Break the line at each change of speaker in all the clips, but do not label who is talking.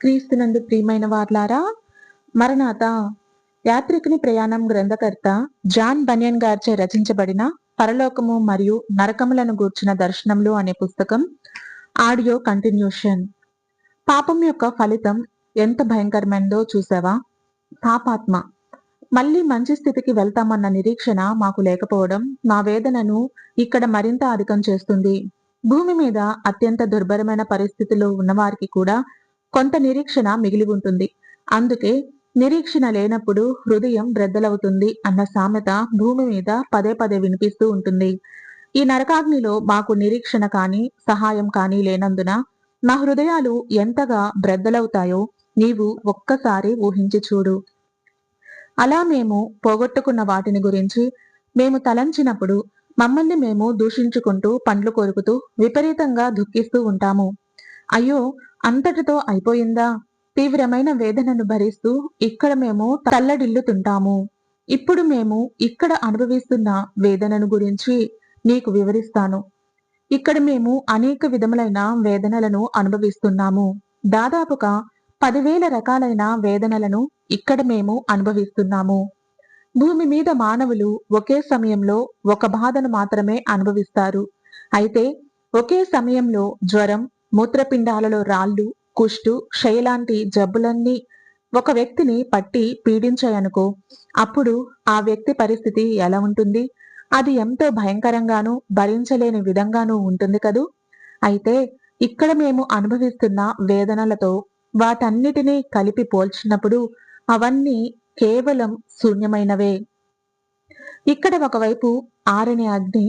క్రీస్తునందు ప్రియమైన వార్లారా మరణాత యాత్రికుని ప్రయాణం గ్రంథకర్త జాన్ బనియన్ గారిచే రచించబడిన పరలోకము మరియు నరకములను గూర్చిన దర్శనములు అనే పుస్తకం ఆడియో కంటిన్యూషన్. పాపం యొక్క ఫలితం ఎంత భయంకరమైనదో చూసావా? పాపాత్మ. మళ్ళీ మంచి స్థితికి వెళ్తామన్న నిరీక్షణ మాకు లేకపోవడం మా వేదనను ఇక్కడ మరింత అధికం చేస్తుంది. భూమి మీద అత్యంత దుర్భరమైన పరిస్థితిలో ఉన్నవారికి కూడా కొంత నిరీక్షణ మిగిలి ఉంటుంది. అందుకే నిరీక్షణ లేనప్పుడు హృదయం బ్రెద్దలవుతుంది అన్న సామెత భూమి మీద పదే పదే వినిపిస్తూ ఉంటుంది. ఈ నరకాగ్నిలో మాకు నిరీక్షణ కానీ సహాయం కానీ లేనందున మా హృదయాలు ఎంతగా బ్రెద్దలవుతాయో నీవు ఒక్కసారి ఊహించి చూడు. అలా మేము పోగొట్టుకున్న వాటిని గురించి మేము తలంచినప్పుడు మమ్మల్ని మేము దూషించుకుంటూ పండ్లు కొరుకుతూ విపరీతంగా దుఃఖిస్తూ ఉంటాము. అయ్యో అంతటితో అయిపోయిందా? తీవ్రమైన వేదనను భరిస్తూ ఇక్కడ మేము తల్లడిల్లుతుంటాము. ఇప్పుడు మేము ఇక్కడ అనుభవిస్తున్న వేదనను గురించి నీకు వివరిస్తాను. ఇక్కడ మేము అనేక విధములైన వేదనలను అనుభవిస్తున్నాము. దాదాపుగా పదివేల రకాలైన వేదనలను ఇక్కడ మేము అనుభవిస్తున్నాము. భూమి మీద మానవులు ఒకే సమయంలో ఒక బాధను మాత్రమే అనుభవిస్తారు. అయితే ఒకే సమయంలో జ్వరం మూత్రపిండాలలో రాళ్ళు కుష్టు క్షయలాంటి జబ్బులన్నీ ఒక వ్యక్తిని పట్టి పీడించాయనుకో అప్పుడు ఆ వ్యక్తి పరిస్థితి ఎలా ఉంటుంది? అది ఎంతో భయంకరంగానూ భరించలేని విధంగానూ ఉంటుంది కదూ? అయితే ఇక్కడ మేము అనుభవిస్తున్న వేదనలతో వాటన్నిటినీ కలిపి పోల్చినప్పుడు అవన్నీ కేవలం శూన్యమైనవే. ఇక్కడ ఒకవైపు ఆరని అగ్ని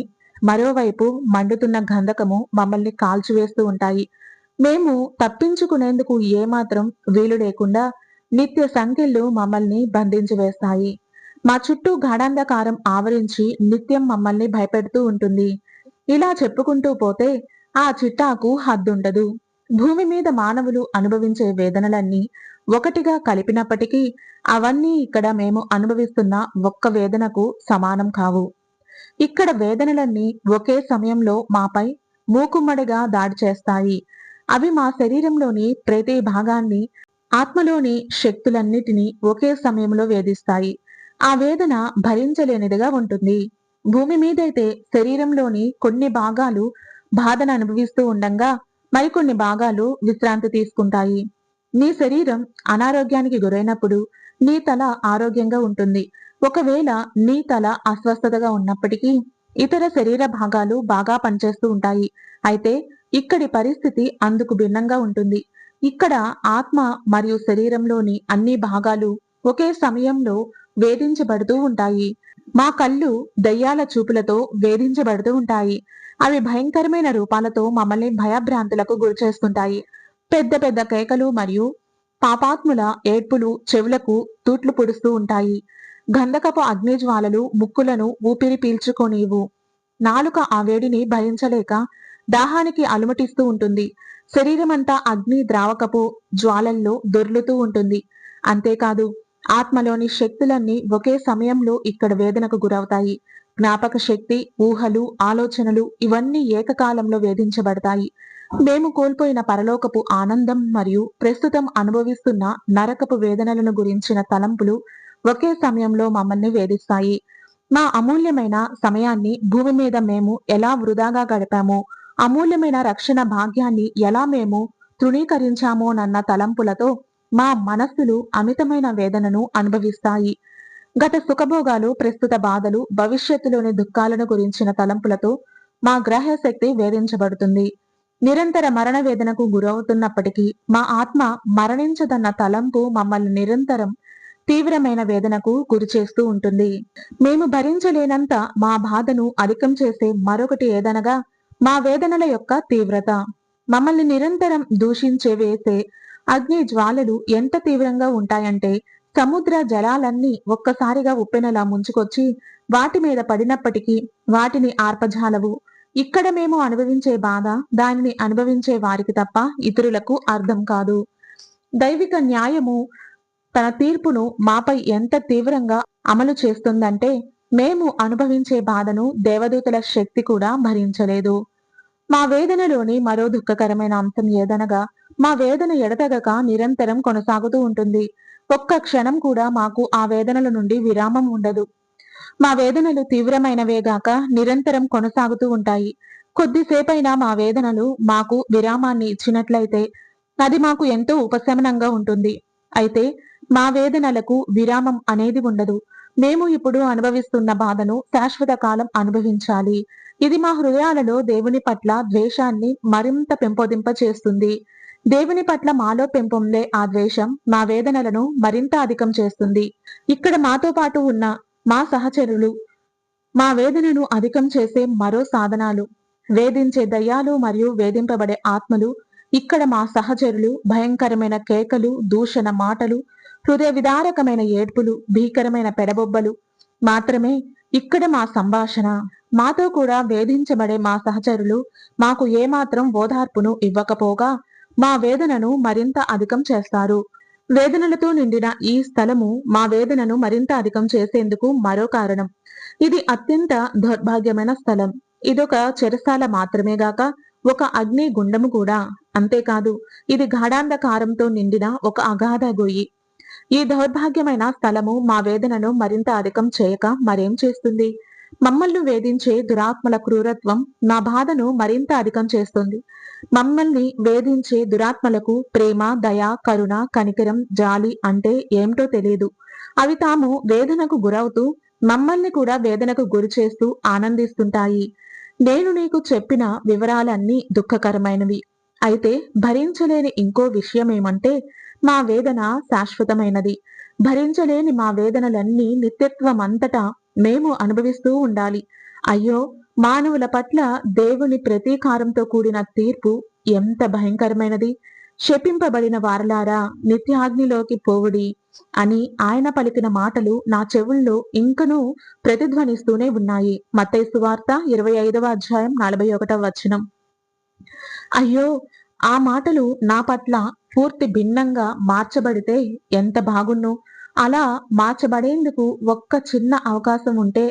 మరోవైపు మండుతున్న గంధకము మమ్మల్ని కాల్చివేస్తూ ఉంటాయి. మేము తప్పించుకునేందుకు ఏమాత్రం వీలు లేకుండా నిత్య సంఖ్యలు మమ్మల్ని బంధించి వేస్తాయి మా చుట్టూ గాఢాంధకారం ఆవరించి నిత్యం మమ్మల్ని భయపెడుతూ ఉంటుంది. ఇలా చెప్పుకుంటూ పోతే ఆ చిట్టాకు హద్దుండదు. భూమి మీద మానవులు అనుభవించే వేదనలన్నీ ఒకటిగా కలిపినప్పటికీ అవన్నీ ఇక్కడ మేము అనుభవిస్తున్న ఒక్క వేదనకు సమానం కావు. ఇక్కడ వేదనలన్నీ ఒకే సమయంలో మాపై మూకుమ్మడిగా దాడి చేస్తాయి. అవి మా శరీరంలోని ప్రతి భాగాన్ని ఆత్మలోని శక్తులన్నిటినీ ఒకే సమయంలో వేధిస్తాయి. ఆ వేదన భరించలేనిదిగా ఉంటుంది. భూమి మీదైతే శరీరంలోని కొన్ని భాగాలు బాధను అనుభవిస్తూ ఉండంగా మరికొన్ని భాగాలు విశ్రాంతి తీసుకుంటాయి. నీ శరీరం అనారోగ్యానికి గురైనప్పుడు నీ తల ఆరోగ్యంగా ఉంటుంది. ఒకవేళ నీ తల అస్వస్థతగా ఉన్నప్పటికీ ఇతర శరీర భాగాలు బాగా పనిచేస్తూ ఉంటాయి. అయితే ఇక్కడి పరిస్థితి అందుకు భిన్నంగా ఉంటుంది. ఇక్కడ ఆత్మ మరియు శరీరంలోని అన్ని భాగాలు ఒకే సమయంలో వేధించబడుతూ ఉంటాయి. మా కళ్ళు దయ్యాల చూపులతో వేధించబడుతూ ఉంటాయి. అవి భయంకరమైన రూపాలతో మమ్మల్ని భయభ్రాంతులకు గురిచేస్తుంటాయి పెద్ద పెద్ద కేకలు మరియు పాపాత్ముల ఏడ్పులు చెవులకు తూట్లు పొడుస్తూ ఉంటాయి. గంధకపు అగ్నిజ్వాలలు ముక్కులను ఊపిరి పీల్చుకోనివు. నాలుక ఆ వేడిని భరించలేక దాహానికి అలుమటిస్తూ ఉంటుంది. శరీరమంతా అగ్ని ద్రావకపు జ్వాలల్లో దొర్లుతూ ఉంటుంది. అంతేకాదు ఆత్మలోని శక్తులన్నీ ఒకే సమయంలో ఇక్కడ వేదనకు గురవుతాయి. జ్ఞాపక శక్తి ఊహలు ఆలోచనలు ఇవన్నీ ఏకకాలంలో వేధించబడతాయి. మేము కోల్పోయిన పరలోకపు ఆనందం మరియు ప్రస్తుతం అనుభవిస్తున్న నరకపు వేదనలను గురించిన తలంపులు ఒకే సమయంలో మమ్మల్ని వేధిస్తాయి. మా అమూల్యమైన సమయాన్ని భూమి మీద మేము ఎలా వృధాగా గడిపాము? అమూల్యమైన రక్షణ భాగ్యాన్ని ఎలా మేము తృణీకరించామోనన్న తలంపులతో మా మనస్సులు అమితమైన వేదనను అనుభవిస్తాయి. గత సుఖభోగాలు ప్రస్తుత బాధలు భవిష్యత్తులోని దుఃఖాలను గురించిన తలంపులతో మా గ్రహశక్తి వేధించబడుతుంది. నిరంతర మరణ వేదనకు గురవుతున్నప్పటికీ మా ఆత్మ మరణించదన్న తలంపు మమ్మల్ని నిరంతరం తీవ్రమైన వేదనకు గురి చేస్తూ ఉంటుంది. మేము భరించలేనంత మా బాధను అధికం చేసే మరొకటి ఏదనగా మా వేదనల యొక్క తీవ్రత. మమ్మల్ని నిరంతరం దూషించే వేసే అగ్ని జ్వాలలు ఎంత తీవ్రంగా ఉంటాయంటే సముద్ర జలాలన్నీ ఒక్కసారిగా ఉప్పెనలా ముంచుకొచ్చి వాటి మీద పడినప్పటికీ వాటిని ఆర్పజాలవు. ఇక్కడ మేము అనుభవించే బాధ దానిని అనుభవించే వారికి తప్ప ఇతరులకు అర్థం కాదు. దైవిక న్యాయము తన తీర్పును మాపై ఎంత తీవ్రంగా అమలు చేస్తుందంటే మేము అనుభవించే బాధను దేవదూతల శక్తి కూడా భరించలేదు. మా వేదనలోని మరో దుఃఖకరమైన అంశం ఏదనగా మా వేదన ఎడతెగక నిరంతరం కొనసాగుతూ ఉంటుంది. ఒక్క క్షణం కూడా మాకు ఆ వేదనల నుండి విరామం ఉండదు. మా వేదనలు తీవ్రమైనవేగాక నిరంతరం కొనసాగుతూ ఉంటాయి. కొద్దిసేపైనా మా వేదనలు మాకు విరామాన్ని ఇచ్చినట్లయితే అది మాకు ఎంతో ఉపశమనంగా ఉంటుంది. అయితే మా వేదనలకు విరామం అనేది ఉండదు. మేము ఇప్పుడు అనుభవిస్తున్న బాధను శాశ్వత కాలం అనుభవించాలి. ఇది మా హృదయాలలో దేవుని పట్ల ద్వేషాన్ని మరింత పెంపొదింప చేస్తుంది దేవుని పట్ల మాలో పెంపొందే ఆ ద్వేషం మా వేదనలను మరింత అధికం చేస్తుంది. ఇక్కడ మాతో పాటు ఉన్న మా సహచరులు మా వేదనను అధికం చేసే మరో సాధనాలు వేధించే దయ్యాలు మరియు వేధింపబడే ఆత్మలు ఇక్కడ మా సహచరులు భయంకరమైన కేకలు దూషణ మాటలు హృదయ విదారకమైన ఏడ్పులు భీకరమైన పెడబొబ్బలు మాత్రమే ఇక్కడ మా సంభాషణ. మాతో కూడా వేధించబడే మా సహచరులు మాకు ఏమాత్రం ఓదార్పును ఇవ్వకపోగా మా వేదనను మరింత అధికం చేస్తారు. వేదనలతో నిండిన ఈ స్థలము మా వేదనను మరింత అధికం చేసేందుకు మరో కారణం. ఇది అత్యంత దౌర్భాగ్యమైన స్థలం. ఇదొక చెరసాల మాత్రమే గాక ఒక అగ్ని గుండము కూడా. అంతేకాదు ఇది గాఢాంధకారంతో నిండిన ఒక అగాధ గొయ్యి. ఈ దౌర్భాగ్యమైన స్థలము మా వేదనను మరింత అధికం చేయక మరేం చేస్తుంది? మమ్మల్ని వేధించే దురాత్మల క్రూరత్వం నా బాధను మరింత అధికం చేస్తుంది. మమ్మల్ని వేధించే దురాత్మలకు ప్రేమ దయ కరుణ కనికరం జాలి అంటే ఏమిటో తెలియదు అవి తాము వేదనకు గురవుతూ మమ్మల్ని కూడా వేదనకు గురి చేస్తూ ఆనందిస్తుంటాయి. నేను నీకు చెప్పిన వివరాలన్నీ దుఃఖకరమైనవి. అయితే భరించలేని ఇంకో విషయం ఏమంటే మా వేదన శాశ్వతమైనది. భరించలేని మా వేదనలన్నీ నిత్యత్వమంతటా మేము అనుభవిస్తూ ఉండాలి. అయ్యో మానవుల పట్ల దేవుని ప్రతీకారంతో కూడిన తీర్పు ఎంత భయంకరమైనది. శపింపబడిన వారలారా నిత్యాగ్నిలోకి పోవుడి అని ఆయన పలికిన మాటలు నా చెవుల్లో ఇంకనూ ప్రతిధ్వనిస్తూనే ఉన్నాయి. మత్తైసు వార్త ఇరవై ఐదవ అధ్యాయం నలభై ఒకటవ వచనం. అయ్యో ఆ మాటలు నా పట్ల పూర్తి భిన్నంగా మార్చబడితే ఎంత బాగున్ను. అలా మార్చబడేందుకు ఒక్క చిన్న అవకాశం ఉంటే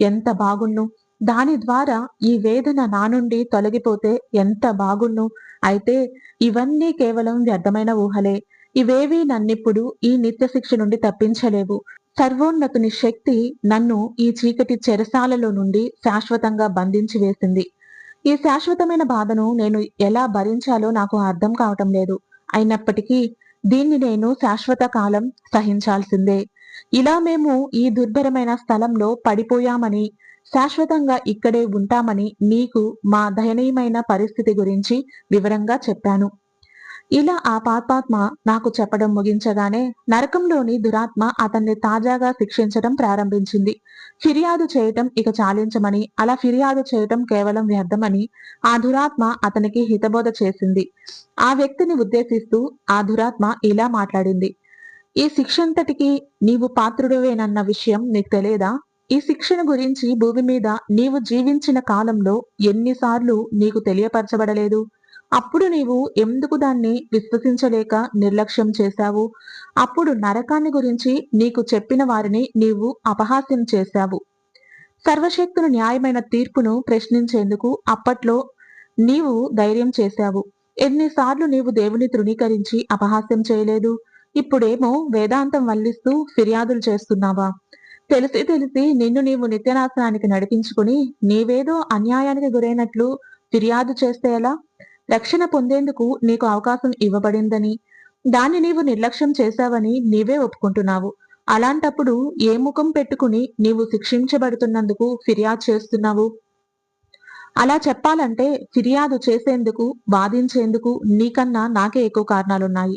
ఎంత బాగున్ను. దాని ద్వారా ఈ వేదన నా నుండి తొలగిపోతే ఎంత బాగున్ను. అయితే ఇవన్నీ కేవలం వ్యర్థమైన ఊహలే. ఇవేవీ నన్నిప్పుడు ఈ నిత్య శిక్ష నుండి తప్పించలేవు. సర్వోన్నతుని శక్తి నన్ను ఈ చీకటి చెరసాలలో నుండి శాశ్వతంగా బంధించి వేసింది. ఈ శాశ్వతమైన బాధను నేను ఎలా భరించాలో నాకు అర్థం కావటం లేదు. అయినప్పటికీ దీన్ని నేను శాశ్వత కాలం సహించాల్సిందే. ఇలా మేము ఈ దుర్భరమైన స్థలంలో పడిపోయామని శాశ్వతంగా ఇక్కడే ఉంటామని నీకు మా దయనీయమైన పరిస్థితి గురించి వివరంగా చెప్పాను. ఇలా ఆ పాపాత్మ నాకు చెప్పడం ముగించగానే నరకంలోని దురాత్మ అతన్ని తాజాగా శిక్షించడం ప్రారంభించింది. ఫిర్యాదు చేయటం ఇక చాలించమని అలా ఫిర్యాదు చేయటం కేవలం వ్యర్థమని ఆ దురాత్మ అతనికి హితబోధ చేసింది. ఆ వ్యక్తిని ఉద్దేశిస్తూ ఆ దురాత్మ ఇలా మాట్లాడింది. ఈ శిక్షంతటికి నీవు పాత్రుడువేనన్న విషయం నీకు తెలియదా? ఈ శిక్షణ గురించి భూమి మీద నీవు జీవించిన కాలంలో ఎన్నిసార్లు నీకు తెలియపరచబడలేదు? అప్పుడు నీవు ఎందుకు దాన్ని విశ్వసించలేక నిర్లక్ష్యం చేశావు? అప్పుడు నరకాన్ని గురించి నీకు చెప్పిన వారిని నీవు అపహాస్యం చేశావు. సర్వశక్తులు న్యాయమైన తీర్పును ప్రశ్నించేందుకు అప్పట్లో నీవు ధైర్యం చేశావు. ఎన్నిసార్లు నీవు దేవుని తృణీకరించి అపహాస్యం చేయలేదు? ఇప్పుడేమో వేదాంతం వల్లిస్తూ ఫిర్యాదులు చేస్తున్నావా? తెలిసి తెలిసి నిన్ను నీవు నిత్యనాశనానికి నడిపించుకుని నీవేదో అన్యాయానికి గురైనట్లు ఫిర్యాదు చేస్తే ఎలా? రక్షణ పొందేందుకు నీకు అవకాశం ఇవ్వబడిందని దాన్ని నీవు నిర్లక్ష్యం చేశావని నీవే ఒప్పుకుంటున్నావు. అలాంటప్పుడు ఏ ముఖం పెట్టుకుని నీవు శిక్షించబడుతున్నందుకు ఫిర్యాదు చేస్తున్నావు? అలా చెప్పాలంటే ఫిర్యాదు చేసేందుకు వాదించేందుకు నీకన్నా నాకే ఎక్కువ కారణాలున్నాయి.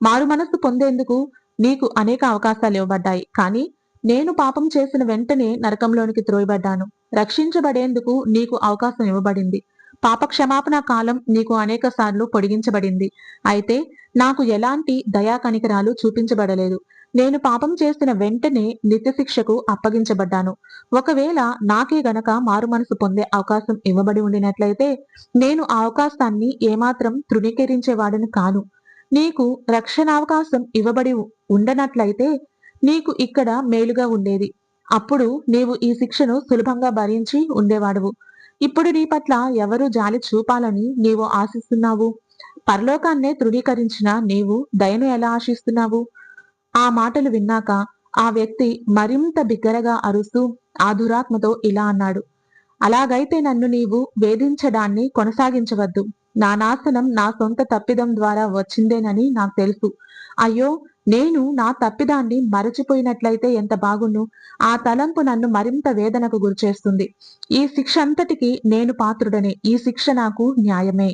మారు మనస్సు పొందేందుకు నీకు అనేక అవకాశాలు ఇవ్వబడ్డాయి. కానీ నేను పాపం చేసిన వెంటనే నరకంలోనికి త్రోయబడ్డాను. రక్షించబడేందుకు నీకు అవకాశం ఇవ్వబడింది. పాప క్షమాపణ కాలం నీకు అనేక సార్లు పొడిగించబడింది. అయితే నాకు ఎలాంటి దయా కనికరాలు చూపించబడలేదు. నేను పాపం చేసిన వెంటనే నిత్యశిక్షకు అప్పగించబడ్డాను. ఒకవేళ నాకే గనక మారు మనసు పొందే అవకాశం ఇవ్వబడి ఉండినట్లయితే నేను ఆ అవకాశాన్ని ఏమాత్రం తృణీకరించేవాడిని కాను. నీకు రక్షణావకాశం ఇవ్వబడి ఉండనట్లయితే నీకు ఇక్కడ మేలుగా ఉండేది. అప్పుడు నీవు ఈ శిక్షను సులభంగా భరించి ఉండేవాడువు. ఇప్పుడు నీ పట్ల ఎవరు జాలి చూపాలని నీవు ఆశిస్తున్నావు? పరలోకాన్నే తృణీకరించిన నీవు దయను ఎలా ఆశిస్తున్నావు? ఆ మాటలు విన్నాక ఆ వ్యక్తి మరింత బిగ్గరగా అరుస్తూ ఆ దురాత్మతో ఇలా అన్నాడు అలాగైతే నన్ను నీవు వేధించడాన్ని కొనసాగించవద్దు. నా నాశనం నా సొంత తప్పిదం ద్వారా వచ్చిందేనని నాకు తెలుసు. అయ్యో నేను నా తప్పిదాన్ని మరచిపోయినట్లయితే ఎంత బాగుండు? ఆ తలంపు నన్ను మరింత వేదనకు గురిచేస్తుంది. ఈ శిక్ష అంతటికి నేను పాత్రుడనే. ఈ శిక్ష నాకు న్యాయమే.